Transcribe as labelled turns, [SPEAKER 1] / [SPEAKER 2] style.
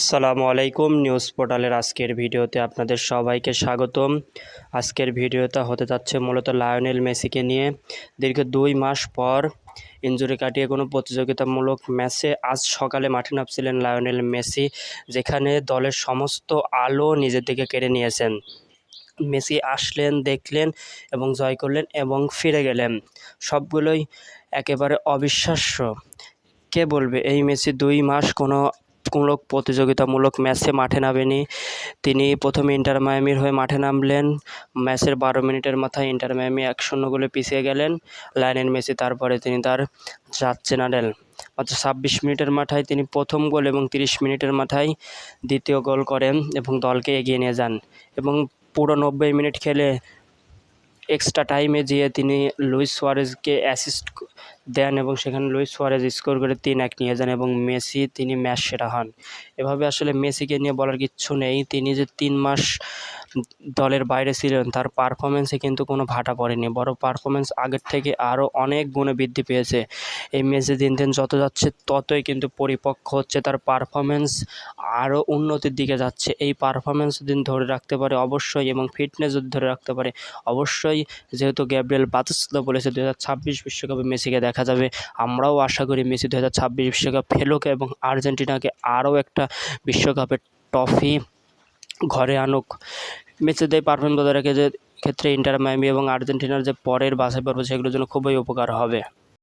[SPEAKER 1] আসসালামু আলাইকুম নিউজ পোর্টালের আজকের ভিডিওতে আপনাদের সবাইকে স্বাগতম। আজকের ভিডিওটা হতে যাচ্ছে মূলত লায়নেল মেসিকে নিয়ে। দীর্ঘ দুই মাস পর ইঞ্জুরি কাটিয়ে কোনো প্রতিযোগিতামূলক ম্যাচে আজ সকালে মাঠে নামছিলেন লায়নেল মেসি, যেখানে দলের সমস্ত আলো নিজের দিকে কেড়ে নিয়েছেন। মেসি আসলেন, দেখলেন এবং জয় করলেন এবং ফিরে গেলেন। সবগুলোই একেবারে অবিশ্বাস্য। কে বলবে, এই মেসি দুই মাস কোনো মূলক প্রতিযোগিতামূলক ম্যাচে মাঠে নামেনি। তিনি প্রথমে ইন্টার মায়ামির হয়ে মাঠে নামলেন। ম্যাচের বারো মিনিটের মাথায় ইন্টার মায়ামি এক শূন্য গোলে পিছিয়ে গেলেন লায়নেল মেসি। তারপরে তিনি তার যাচ্ছে নাডেল মাত্র ছাব্বিশ মিনিটের মাথায় তিনি প্রথম গোল এবং তিরিশ মিনিটের মাথায় দ্বিতীয় গোল করেন এবং দলকে এগিয়ে নিয়ে যান এবং পুরো নব্বই মিনিট খেলে এক্সট্রা টাইমে যেয়ে তিনি লুইস সোয়ারেজকে অ্যাসিস্ট দেন এবং সেখানে লুইস সোয়ারেজ স্কোর করে তিন এক নিয়ে যান এবং মেসি তিনি ম্যাচ সেরা হন। এভাবে আসলে মেসিকে নিয়ে বলার কিচ্ছু নেই। তিনি যে তিন মাস দলের বাইরে ছিলেন, তার পারফরমেন্সে কিন্তু কোনো ভাটা পড়েনি। বড় পারফরমেন্স আগের থেকে আরও অনেক গুণে বৃদ্ধি পেয়েছে। এই মেসি দিন দিন যত যাচ্ছে, ততই কিন্তু পরিপক্ক হচ্ছে। তার পারফরমেন্স আরও উন্নতির দিকে যাচ্ছে। এই পারফরমেন্স দিন ধরে রাখতে পারে, অবশ্যই, এবং ফিটনেস যদি ধরে রাখতে পারে, অবশ্যই, যেহেতু গ্যাব্রিয়েল বাতিস্তা বলেছে দু বিশ্বকাপে মেসিকে দেখা যাবে। আমরাও আশা করি মেসি দু বিশ্বকাপ ফেলুক এবং আর্জেন্টিনাকে আরও একটা বিশ্বকাপের ট্রফি ঘরে আনুক। মেসিতে পারফরমেন্স বজায় রেখে যে ক্ষেত্রে ইন্টার মায়ামি এবং আর্জেন্টিনার যে পরের বাছাই পর্ব, সেগুলোর জন্য খুবই উপকার হবে।